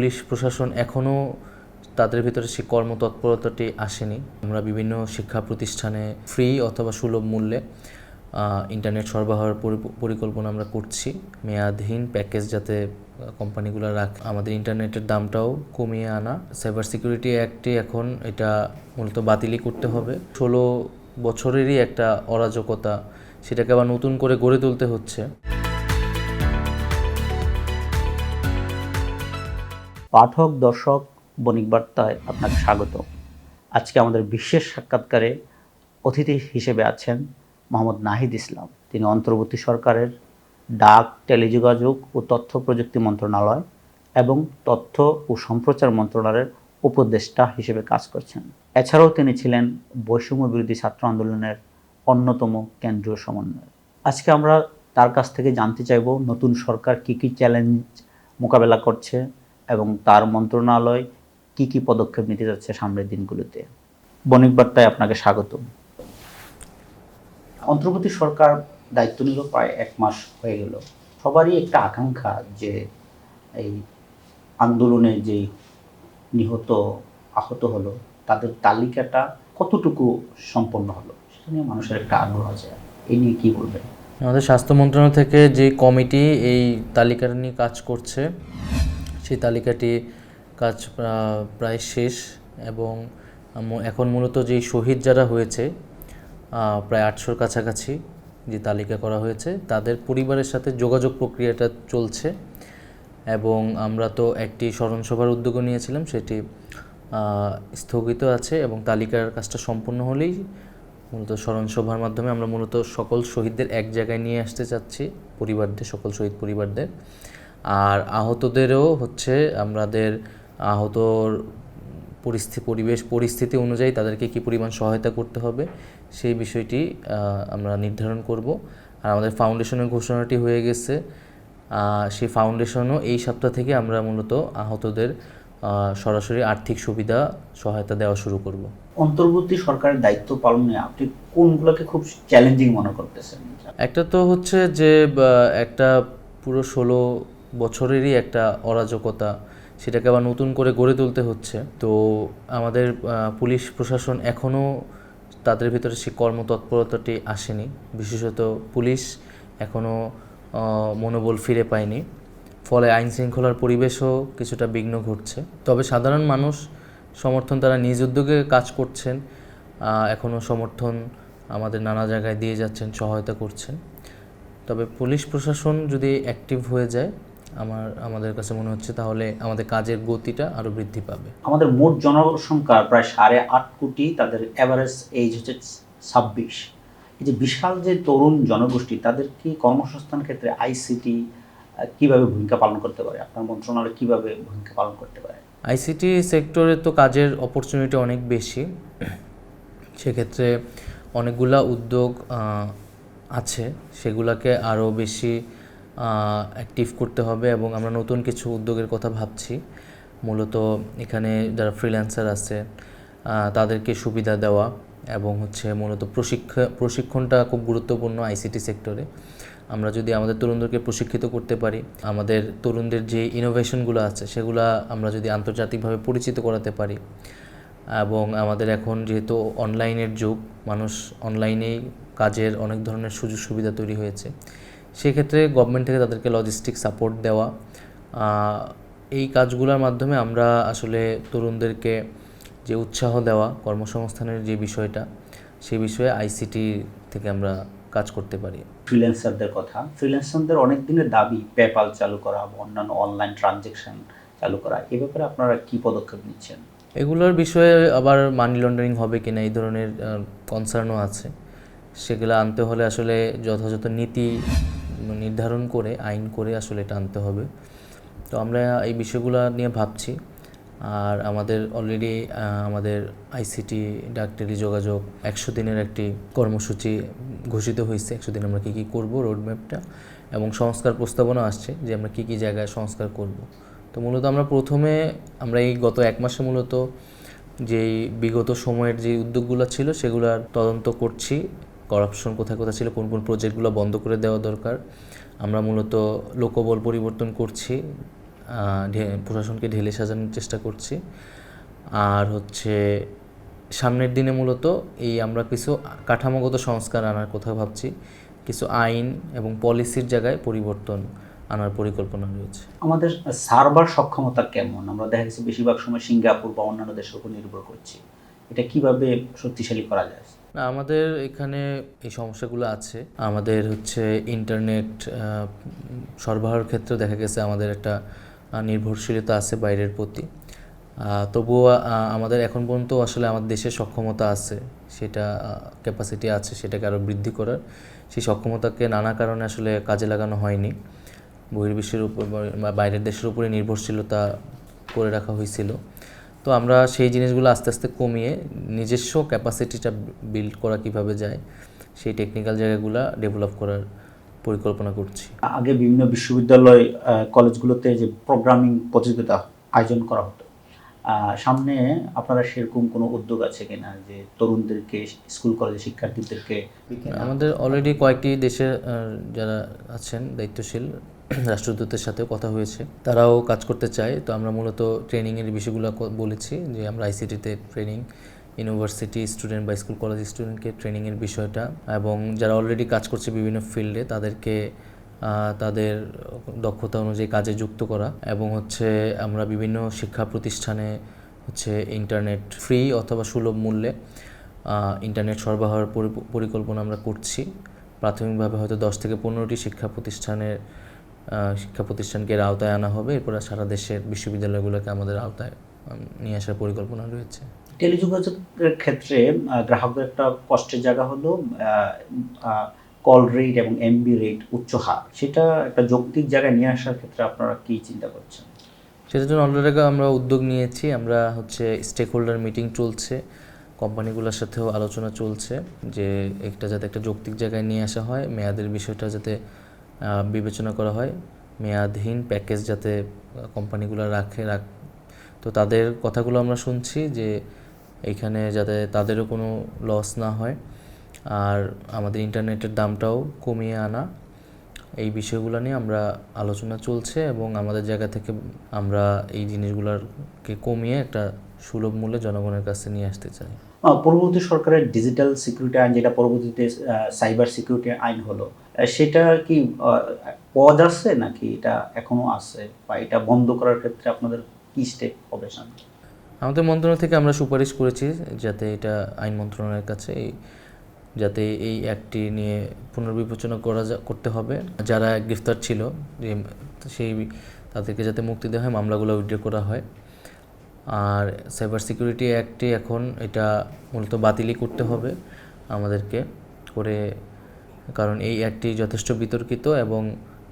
Police প্রশাসন এখনও তাদের ভিতরে সেই কর্মতৎপরতাটি আসেনি। আমরা বিভিন্ন শিক্ষা প্রতিষ্ঠানে ফ্রি অথবা সুলভ মূল্যে ইন্টারনেট সরবরাহের পরি- পরিকল্পনা আমরা করছি। মেয়াদহীন প্যাকেজ যাতে কোম্পানিগুলো রাখ, আমাদের ইন্টারনেটের দামটাও কমিয়ে আনা। সাইবার সিকিউরিটি অ্যাক্টে এখন এটা মূলত বাতিলই করতে হবে। ষোলো বছরেরই একটা অরাজকতা, সেটাকে আবার নতুন করে গড়ে তুলতে হচ্ছে। পাঠক, দর্শক, বণিক বার্তায় আপনাকে স্বাগত। আজকে আমাদের বিশেষ সাক্ষাৎকারে অতিথি হিসেবে আছেন মোহাম্মদ নাহিদ ইসলাম। তিনি অন্তর্বর্তী সরকারের ডাক, টেলিযোগাযোগ ও তথ্য প্রযুক্তি মন্ত্রণালয় এবং তথ্য ও সম্প্রচার মন্ত্রণালয়ের উপদেষ্টা হিসেবে কাজ করছেন। এছাড়াও তিনি ছিলেন বৈষম্য বিরোধী ছাত্র আন্দোলনের অন্যতম কেন্দ্রীয় সমন্বয় আজকে আমরা তার কাছ থেকে জানতে চাইব নতুন সরকার কি কি চ্যালেঞ্জ মোকাবেলা করছে এবং তার মন্ত্রণালয় কি কি পদক্ষেপ নিতে যাচ্ছে সামনের দিনগুলোতে? বণিক বার্তায় আপনাকে স্বাগত অন্তর্বর্তী সরকার দায়িত্ব নিল প্রায় এক মাস হয়ে গেল। সবারই একটা আকাঙ্ক্ষা যে এই আন্দোলনে যে নিহত, আহত হলো, তাদের তালিকাটা কতটুকু সম্পন্ন হলো, সেটা নিয়ে মানুষের একটা আগ্রহ আছে। এই নিয়ে কি বলবেন? আমাদের স্বাস্থ্য মন্ত্রণালয় থেকে যে কমিটি এই তালিকাটা নিয়ে কাজ করছে সেই তালিকাটি কাজ প্রায় শেষ এবং এখন মূলত যেই শহীদ যারা হয়েছে প্রায় আটশোর কাছাকাছি যে তালিকা করা হয়েছে, তাদের পরিবারের সাথে যোগাযোগ প্রক্রিয়াটা চলছে এবং আমরা তো একটি স্মরণসভার উদ্যোগও নিয়েছিলাম, সেটি স্থগিত আছে এবং তালিকার কাজটা সম্পূর্ণ হলেই মূলত স্মরণসভার মাধ্যমে আমরা মূলত সকল শহীদদের এক জায়গায় নিয়ে আসতে চাচ্ছি, পরিবারদের, সকল শহীদ পরিবারদের। আর আহতদেরও হচ্ছে আমাদের আহতর পরিস্থিতি পরিবেশ পরিস্থিতি অনুযায়ী তাদেরকে কী পরিমাণ সহায়তা করতে হবে সেই বিষয়টি আমরা নির্ধারণ করব। আর আমাদের ফাউন্ডেশনের ঘোষণাটি হয়ে গেছে। সেই ফাউন্ডেশনও এই সপ্তাহ থেকে আমরা মূলত আহতদের সরাসরি আর্থিক সুবিধা সহায়তা দেওয়া শুরু করব। অন্তর্বর্তী সরকারের দায়িত্ব পালনে আপনি কোনগুলোকে খুব চ্যালেঞ্জিং মনে করতেছেন? একটা তো হচ্ছে যে একটা পুরো ষোলো বছরেরই একটা অরাজকতা, সেটাকে আবার নতুন করে গড়ে তুলতে হচ্ছে। তো আমাদের পুলিশ প্রশাসন এখনও তাদের ভিতরে সেই কর্মতৎপরতাটি আসেনি। বিশেষত পুলিশ এখনও মনোবল ফিরে পায়নি। ফলে আইন শৃঙ্খলার পরিবেশও কিছুটা বিঘ্ন ঘটছে। তবে সাধারণ মানুষ সমর্থন, তারা নিজ উদ্যোগে কাজ করছেন এখনও সমর্থন আমাদের নানা জায়গায় দিয়ে যাচ্ছেন, সহায়তা করছেন। তবে পুলিশ প্রশাসন যদি অ্যাক্টিভ হয়ে যায় আমার আমাদের কাছে মনে হচ্ছে তাহলে আমাদের কাজের গতিটা আরও বৃদ্ধি পাবে। আমাদের মোট জনসংখ্যা প্রায় সাড়ে আট কোটি তাদের এভারেজ এজ হচ্ছে ছাব্বিশ। এই যে বিশাল যে তরুণ জনগোষ্ঠী তাদেরকে কর্মসংস্থান ক্ষেত্রে আইসিটি কীভাবে ভূমিকা পালন করতে পারে? আপনার মন্ত্রণালয় কীভাবে ভূমিকা পালন করতে পারে? আইসিটি সেক্টরে তো কাজের অপরচুনিটি অনেক বেশি। সেক্ষেত্রে অনেকগুলা উদ্যোগ আছে। সেগুলোকে আরও বেশি অ্যাক্টিভ করতে হবে এবং আমরা নতুন কিছু উদ্যোগের কথা ভাবছি। মূলত এখানে যারা ফ্রিল্যান্সার আছে তাদেরকে সুবিধা দেওয়া এবং হচ্ছে মূলত প্রশিক্ষা, প্রশিক্ষণটা খুব গুরুত্বপূর্ণ আইসিটি সেক্টরে আমরা যদি আমাদের তরুণদেরকে প্রশিক্ষিত করতে পারি, আমাদের তরুণদের যে ইনোভেশনগুলো আছে, সেগুলো আমরা যদি আন্তর্জাতিকভাবে পরিচিত করাতে পারি এবং আমাদের এখন যেহেতু অনলাইনের যুগ, মানুষ অনলাইনেই কাজের অনেক ধরনের সুযোগ সুবিধা তৈরি হয়েছে। সেক্ষেত্রে গভর্নমেন্ট থেকে তাদেরকে লজিস্টিক সাপোর্ট দেওয়া এই কাজগুলোর মাধ্যমে আমরা আসলে তরুণদেরকে যে উৎসাহ দেওয়া কর্মসংস্থানের যে বিষয়টা সেই বিষয়ে আইসিটি থেকে আমরা কাজ করতে পারি। ফ্রিল্যান্সারদের কথা। ফ্রিল্যান্সারদের অনেক দিনের দাবি পেপাল চালু করা বা অন্যান্য অনলাইন ট্রানজেকশন চালু করা এ ব্যাপারে আপনারা কি পদক্ষেপ নিচ্ছেন? এগুলোর বিষয়ে আবার মানি লন্ডারিং হবে কিনা এই ধরনের কনসার্নও আছে। সেগুলো আনতে হলে আসলে যথাযথ নীতি নির্ধারণ করে, আইন করে আসলে এটা আনতে হবে। তো আমরা এই বিষয়গুলো নিয়ে ভাবছি। আর আমাদের অলরেডি আমাদের আইসিটি ডাক্তারি যোগাযোগ একশো দিনের একটি কর্মসূচি ঘোষিত হয়েছে। একশো দিন আমরা কী কী করব রোডম্যাপটা এবং সংস্কার প্রস্তাবনা আসছে যে আমরা কী কী জায়গায় সংস্কার করব। তো মূলত আমরা প্রথমে, আমরা এই গত এক মাসে মূলত যেই বিগত সময়ের যে উদ্যোগগুলো ছিল সেগুলোর তদন্ত করছি। করাপশন কোথায় কোথায় ছিল, কোন কোন প্রজেক্টগুলো বন্ধ করে দেওয়া দরকার। আমরা মূলত লোকবল পরিবর্তন করছি প্রশাসনকে ঢেলে সাজানোর চেষ্টা করছি। আর হচ্ছে, সামনের দিনে মূলত এই আমরা কিছু কাঠামোগত সংস্কার আনার কথা ভাবছি, কিছু আইন এবং পলিসির জায়গায় পরিবর্তন আনার পরিকল্পনা রয়েছে। আমাদের সার্ভার সক্ষমতা কেমন? আমরা দেখা গেছে বেশিরভাগ সময় সিঙ্গাপুর বা অন্যান্য দেশের উপর নির্ভর করছি। এটা কীভাবে শক্তিশালী করা যায়? আমাদের এখানে এই সমস্যাগুলো আছে। আমাদের হচ্ছে ইন্টারনেট সরবরাহের ক্ষেত্রে দেখা গেছে আমাদের একটা নির্ভরশীলতা আছে বাইরের প্রতি। তবুও আমাদের এখন পর্যন্ত আসলে আমাদের দেশের সক্ষমতা আছে, সেটা ক্যাপাসিটি আছে সেটাকে আরও বৃদ্ধি করার। সেই সক্ষমতাকে নানা কারণে আসলে কাজে লাগানো হয়নি। বহির্বিশ্বের উপর বা বাইরের দেশের উপরে নির্ভরশীলতা করে রাখা হয়েছিল। তো আমরা সেই জিনিসগুলো আস্তে আস্তে কমিয়ে নিজস্ব ক্যাপাসিটিটা বিল্ড করা কীভাবে যায় সেই টেকনিক্যাল জায়গাগুলো ডেভেলপ করার পরিকল্পনা করছি। আগে বিভিন্ন বিশ্ববিদ্যালয় কলেজগুলোতে যে প্রোগ্রামিং প্রতিযোগিতা আয়োজন করা হতো। সামনে আপনারা সেরকম কোনো উদ্যোগ আছে কিনা যে তরুণদেরকে স্কুল কলেজের শিক্ষার্থীদেরকে? আমাদের অলরেডি কয়েকটি দেশের যারা আছেন দায়িত্বশীল রাষ্ট্রদূতের সাথেও কথা হয়েছে। তারাও কাজ করতে চায়। তো আমরা মূলত ট্রেনিংয়ের বিষয়গুলো বলেছি যে আমরা আইসিটিতে ট্রেনিং ইউনিভার্সিটি স্টুডেন্ট বা স্কুল কলেজ স্টুডেন্টকে ট্রেনিংয়ের বিষয়টা এবং যারা অলরেডি কাজ করছে বিভিন্ন ফিল্ডে তাদেরকে তাদের দক্ষতা অনুযায়ী কাজে যুক্ত করা এবং হচ্ছে আমরা বিভিন্ন শিক্ষা প্রতিষ্ঠানে হচ্ছে ইন্টারনেট ফ্রি অথবা সুলভ মূল্যে ইন্টারনেট সরবরাহের পরি- পরিকল্পনা আমরা করছি। প্রাথমিকভাবে হয়তো দশ থেকে পনেরোটি শিক্ষা প্রতিষ্ঠানের শিক্ষা প্রতিষ্ঠানকে এর আওতায় আনা হবে। এরপরে সারা দেশের বিশ্ববিদ্যালয়গুলোকে আমাদের আওতায় নিয়ে আসার পরিকল্পনা রয়েছে। টেলিযোগাযোগের ক্ষেত্রে গ্রাহকদের একটা কষ্টের জায়গা হলো কল রেট এবং এমবি রেট উচ্চ হার। সেটা একটা যৌক্তিক জায়গায় নিয়ে আসার ক্ষেত্রে আপনারা কি চিন্তা করছেন? সেটার জন্য অলরেডি আমরা উদ্যোগ নিয়েছি। আমরা হচ্ছে স্টেক হোল্ডার মিটিং চলছে কোম্পানিগুলোর সাথেও আলোচনা চলছে যে একটা যাতে একটা যৌক্তিক জায়গায় নিয়ে আসা হয় মেয়াদের বিষয়টা যাতে বিবেচনা করা হয়। মেয়াদহীন প্যাকেজ যাতে কোম্পানিগুলো রাখে, রাখ, তো তাদের কথাগুলো আমরা শুনছি যে এইখানে যাতে তাদেরও কোনো লস না হয়। আর আমাদের ইন্টারনেটের দামটাও কমিয়ে আনা। এই বিষয়গুলো নিয়ে আমরা আলোচনা চলছে এবং আমাদের জায়গা থেকে আমরা এই জিনিসগুলোকে কমিয়ে একটা সুলভ মূল্যে জনগণের কাছে নিয়ে আসতে চাই। পরবর্তী সরকারের ডিজিটাল সিকিউরিটি আইন, যেটা পরবর্তীতে সাইবার সিকিউরিটি আইন হলো সেটা কি পদ যাচ্ছে নাকি এটা এখনও আছে? বা এটা বন্ধ করার ক্ষেত্রে আপনাদের কি স্টেপ হবে সামনে? আমাদের মন্ত্রণালয় থেকে আমরা সুপারিশ করেছি যাতে এটা আইন মন্ত্রণালয়ের কাছে যাতে এই অ্যাক্টটি নিয়ে পুনর্বিবেচনা করা করতে হবে। যারা গ্রেফতার ছিল, যে সেই তাদেরকে যাতে মুক্তি দেওয়া হয়, মামলাগুলো উইথড্র করা হয়। আর সাইবার সিকিউরিটি অ্যাক্টে এখন এটা মূলত বাতিলই করতে হবে আমাদেরকে করে কারণ এই অ্যাক্টটি যথেষ্ট বিতর্কিত এবং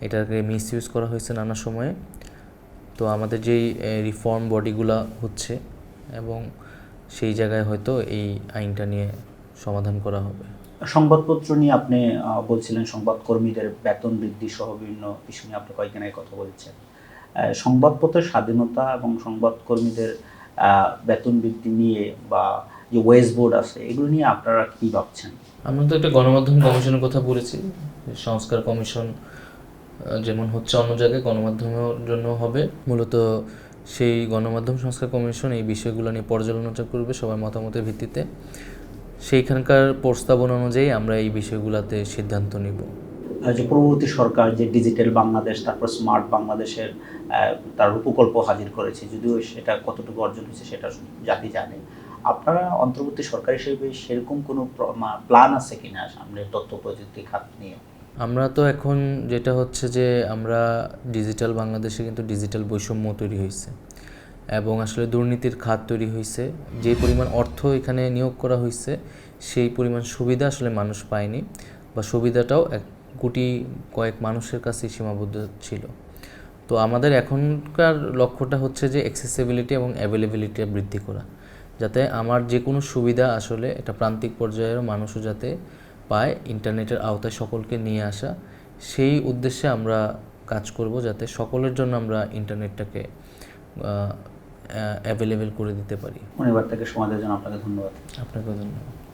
এটাকে মিস ইউজ করা হয়েছে নানা সময়ে। তো আমাদের যেই রিফর্ম বডিগুলো হচ্ছে এবং সেই জায়গায় হয়তো এই আইনটা নিয়ে সমাধান করা হবে। সংবাদপত্র নিয়ে আপনি বলছিলেন সংবাদকর্মীদের বেতন বৃদ্ধি সহ বিভিন্ন ইস্যু নিয়ে আপনি কয়েকদিন আগে কথা বলছেন। সংবাদপত্রের স্বাধীনতা এবং সংবাদকর্মীদের বেতন বৃদ্ধি নিয়ে বা যে ওয়েস বোর্ড আছে, এগুলো নিয়ে আপনারা কি ভাবছেন? আমরা তো একটা গণমাধ্যম কমিশনের কথা বলেছি সংস্কার কমিশন যেমন হচ্ছে অন্য জায়গায় গণমাধ্যমের জন্য হবে। মূলত সেই গণমাধ্যম সংস্কার কমিশন এই বিষয়গুলো নিয়ে পর্যালোচনা করবে সবার মতামতের ভিত্তিতে। সেইখানকার প্রস্তাবনা অনুযায়ী আমরা এই বিষয়গুলোতে সিদ্ধান্ত নিব। যে পরবর্তী সরকার যে ডিজিটাল বাংলাদেশ, তারপর স্মার্ট বাংলাদেশের তার উপকল্প হাজির করেছে, যদিও সেটা কতটুকু অর্জন হয়েছে সেটা জাতি জানে। আপনারা অন্তর্বর্তী সরকার হিসেবে সেরকম কোনো প্ল্যান আছে কিনা সামনে তথ্য প্রযুক্তি খাত নিয়ে? আমরা তো এখন যেটা হচ্ছে যে আমরা ডিজিটাল বাংলাদেশে কিন্তু ডিজিটাল বৈষম্য তৈরি হয়েছে এবং আসলে দুর্নীতির খাত তৈরি হয়েছে। যে পরিমাণ অর্থ এখানে নিয়োগ করা হয়েছে, সেই পরিমাণ সুবিধা আসলে মানুষ পায়নি বা সুবিধাটাও এক কোটি কয়েক মানুষের কাছে সীমাবদ্ধ ছিল। তো আমাদের এখনকার লক্ষ্যটা হচ্ছে যে অ্যাক্সেসিবিলিটি এবং অ্যাভেলেবিলিটি বৃদ্ধি করা। যাতে আমার যে কোনো সুবিধা আসলে এটা প্রান্তিক পর্যায়ের মানুষও যাতে পায় ইন্টারনেটের আওতায় সকলকে নিয়ে আসা সেই উদ্দেশ্যে আমরা কাজ করব যাতে সকলের জন্য আমরা ইন্টারনেটটাকে অ্যাভেলেবেল করে দিতে পারি। অনেকবার থেকে সময় দেওয়ার জন্য আপনাকে ধন্যবাদ। আপনাকে ধন্যবাদ।